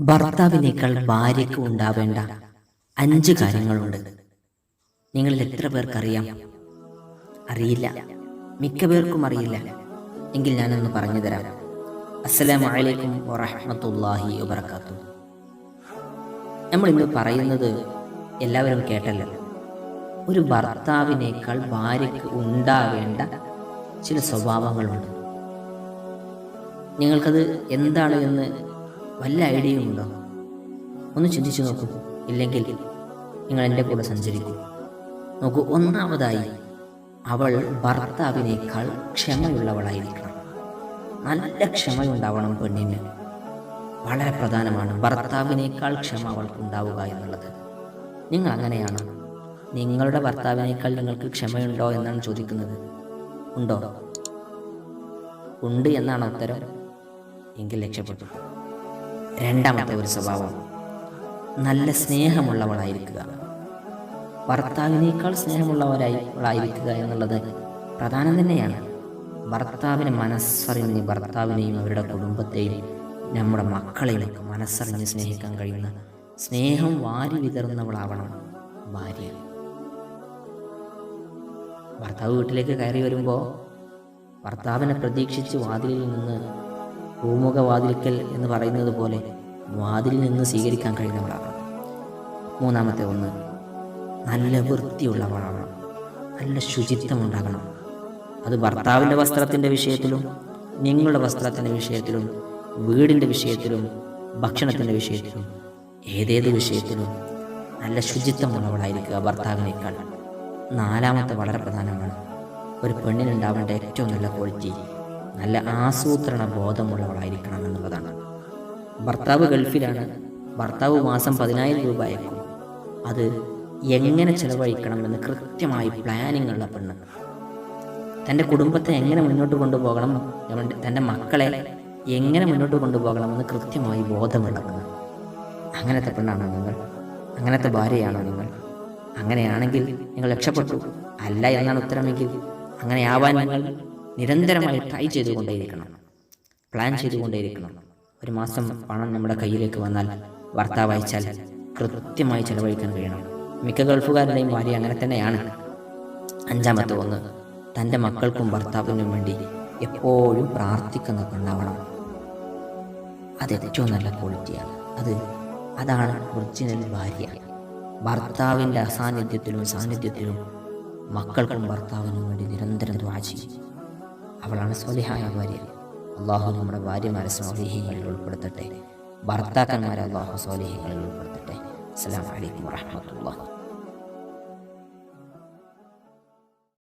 ഭർത്താവിനേക്കാൾ ഭാര്യയ്ക്ക് ഉണ്ടാവേണ്ട അഞ്ച് കാര്യങ്ങളുണ്ട്. നിങ്ങളിൽ എത്ര പേർക്കറിയാം? അറിയില്ല. മിക്ക പേർക്കും അറിയില്ല. എങ്കിൽ ഞാനൊന്ന് പറഞ്ഞു തരാം. അസ്സലാമു അലൈക്കും വറഹ്മത്തുള്ളാഹി വബറകാത്തു. നമ്മൾ ഇന്ന് പറയുന്നത് എല്ലാവരും കേട്ടല്ലോ. ഒരു ഭർത്താവിനേക്കാൾ ഭാര്യയ്ക്ക് ഉണ്ടാവേണ്ട ചില സ്വഭാവങ്ങളുണ്ട്. നിങ്ങൾക്കത് എന്താണ് എന്ന് വല്ല ഐഡിയയും ഉണ്ടോ? ഒന്ന് ചിന്തിച്ചു നോക്കൂ. ഇല്ലെങ്കിൽ നിങ്ങൾ എന്റെ കൂടെ സഞ്ചരിക്കും. നോക്കൂ ഒന്നാമതായി അവൾ ഭർത്താവിനേക്കാൾ ക്ഷമയുള്ളവളായിരിക്കണം. നല്ല ക്ഷമയുണ്ടാവണം പെണ്ണിന്. വളരെ പ്രധാനമാണ് ഭർത്താവിനേക്കാൾ ക്ഷമ അവൾക്ക് ഉണ്ടാവുക എന്നുള്ളത്. നിങ്ങൾ അങ്ങനെയാണ്. നിങ്ങളുടെ ഭർത്താവിനേക്കാൾ നിങ്ങൾക്ക് ക്ഷമയുണ്ടോ എന്നാണ് ചോദിക്കുന്നത്. ഉണ്ടോ? ഉണ്ട് എന്നാണ് ഉത്തരം. എങ്കിൽ രക്ഷപ്പെട്ടു. രണ്ടാമത്തെ ഒരു സ്വഭാവം. നല്ല സ്നേഹമുള്ളവളായിരിക്കുക. ഭർത്താവിനേക്കാൾ സ്നേഹമുള്ളവരായിരിക്കുക എന്നുള്ളത് പ്രധാനം തന്നെയാണ്. ഭർത്താവിനെ മനസ്സറിഞ്ഞ് ഭർത്താവിനെയും അവരുടെ കുടുംബത്തെയും നമ്മുടെ മക്കളെയും മനസ്സറിഞ്ഞ് സ്നേഹിക്കാൻ കഴിയുന്ന സ്നേഹം വാരി വിതറുന്നവളാവണം ഭാര്യ. ഭർത്താവ് വീട്ടിലേക്ക് കയറി വരുമ്പോൾ ഭർത്താവിനെ പ്രതീക്ഷിച്ച് വാതിലിൽ നിന്ന് പൂമുഖ വാതിൽക്കൽ എന്ന് പറയുന്നത് പോലെ വാതിലിൽ നിന്ന് സ്വീകരിക്കാൻ കഴിയുന്നവളാകണം മൂന്നാമത്തെ ഒന്ന് നല്ല വൃത്തിയുള്ളവളാകണം നല്ല ശുചിത്വം ഉണ്ടാകണം അത് ഭർത്താവിന്റെ വസ്ത്രത്തിന്റെ വിഷയത്തിലും നിങ്ങളുടെ വസ്ത്രത്തിന്റെ വിഷയത്തിലും വീടിന്റെ വിഷയത്തിലും ഭക്ഷണത്തിന്റെ വിഷയത്തിലും ഏതേത് വിഷയത്തിലും നല്ല ശുചിത്വമുള്ളവളായിരിക്കുക ഭർത്താവിനേക്കാൾ. നാലാമത്തെ വളരെ പ്രധാനമാണ്. ഒരു പെണ്ണിനുണ്ടാവേണ്ട ഏറ്റവും നല്ല ക്വാളിറ്റി നല്ല ആസൂത്രണ ബോധമുള്ളവളായിരിക്കണം എന്നുള്ളതാണ്. ഭർത്താവ് ഗൾഫിലാണ്. ഭർത്താവ് മാസം പതിനായിരം രൂപ അയക്കും. അത് എങ്ങനെ ചെലവഴിക്കണം എന്ന് കൃത്യമായി പ്ലാനിങ് ഉള്ള പെണ്ണ്. തന്റെ കുടുംബത്തെ എങ്ങനെ മുന്നോട്ട് കൊണ്ടുപോകണം തന്റെ മക്കളെ എങ്ങനെ മുന്നോട്ട് കൊണ്ടുപോകണം എന്ന് കൃത്യമായി ബോധമുള്ള പെണ്ണ്. അങ്ങനത്തെ പെണ്ണാണോ നിങ്ങൾ. അങ്ങനത്തെ ഭാര്യയാണോ നിങ്ങൾ? അങ്ങനെയാണെങ്കിൽ നിങ്ങൾ രക്ഷപ്പെട്ടു. അല്ല എന്നാണ് ഉത്തരമെങ്കിൽ. അങ്ങനെയാവാൻ നിങ്ങൾ നിരന്തരമായി ട്രൈ ചെയ്തുകൊണ്ടേയിരിക്കണം. പ്ലാൻ ചെയ്തുകൊണ്ടേയിരിക്കണം. ഒരു മാസം പണം നമ്മുടെ കയ്യിലേക്ക് വന്നാൽ ഭർത്താവ് അയച്ചാൽ കൃത്യമായി ചെലവഴിക്കാൻ കഴിയണം. മിക്ക ഗൾഫുകാരുടെയും ഭാര്യ അങ്ങനെ തന്നെയാണ്. അഞ്ചാമത്തെ ഒന്ന് തന്റെ മക്കൾക്കും ഭർത്താവിനും വേണ്ടി എപ്പോഴും പ്രാർത്ഥിക്കുന്ന പെണ്ണാവണം. അത് ഏറ്റവും നല്ല ക്വാളിറ്റിയാണ് അത് അതാണ് ഒറിജിനൽ ഭാര്യ. ഭർത്താവിന്റെ അസാന്നിധ്യത്തിലും സാന്നിധ്യത്തിലും മക്കൾക്കും ഭർത്താവിനും വേണ്ടി നിരന്തരം ദ്വാ ചെയ്യും. അവളാണ് സ്വലിഹായ ഭാര്യ. അള്ളാഹു നമ്മുടെ ഭാര്യമാരെ സ്വാലിഹ്യങ്ങളിൽ ഉൾപ്പെടുത്തട്ടെ. ഭർത്താക്കന്മാരെ അള്ളാഹു സ്വാലിഹ്യങ്ങളിൽ ഉൾപ്പെടുത്തട്ടെ. അസ്സലാമു അലൈക്കും വറഹ്മത്തുള്ളാഹി